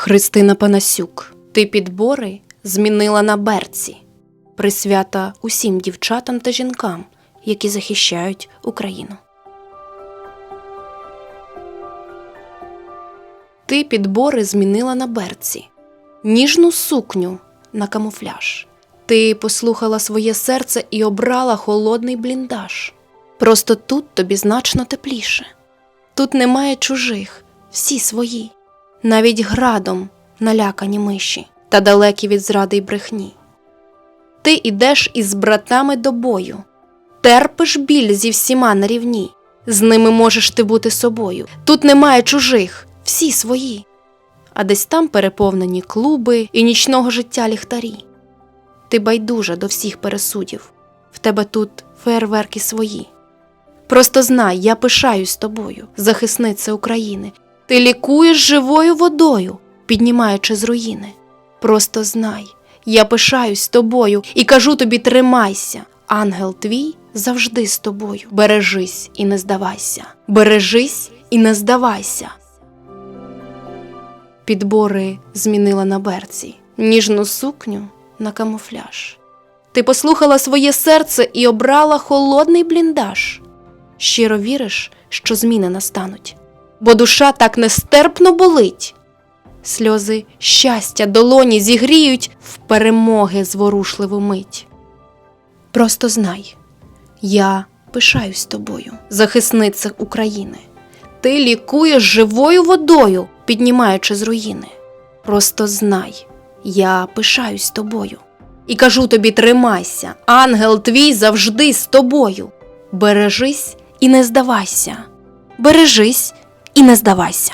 Христина Панасюк, ти підбори змінила на берці. Присвята усім дівчатам та жінкам, які захищають Україну. Ти підбори змінила на берці, ніжну сукню на камуфляж. Ти послухала своє серце і обрала холодний бліндаж. Просто тут тобі значно тепліше. Тут немає чужих, всі свої, навіть градом налякані миші та далекі від зради й брехні. Ти ідеш із братами до бою, терпиш біль зі всіма на рівні, з ними можеш ти бути собою. Тут немає чужих, всі свої, а десь там переповнені клуби і нічного життя ліхтарі. Ти байдужа до всіх пересудів, в тебе тут фейерверки свої. Просто знай, я пишаюсь тобою, захисниця України. Ти лікуєш живою водою, піднімаючи з руїни. Просто знай, я пишаюсь тобою і кажу тобі тримайся. Ангел твій завжди з тобою. Бережись і не здавайся. Бережись і не здавайся. Підбори змінила на берці, ніжну сукню на камуфляж. Ти послухала своє серце і обрала холодний бліндаж. Щиро віриш, що зміни настануть, бо душа так нестерпно болить. Сльози щастя долоні зігріють в перемоги зворушливу мить. Просто знай, я пишаюсь тобою, захисниця України. Ти лікуєш живою водою, піднімаючи з руїни. Просто знай, я пишаюсь тобою. І кажу тобі, тримайся, ангел твій завжди з тобою. Бережись і не здавайся. Бережись і не здавайся.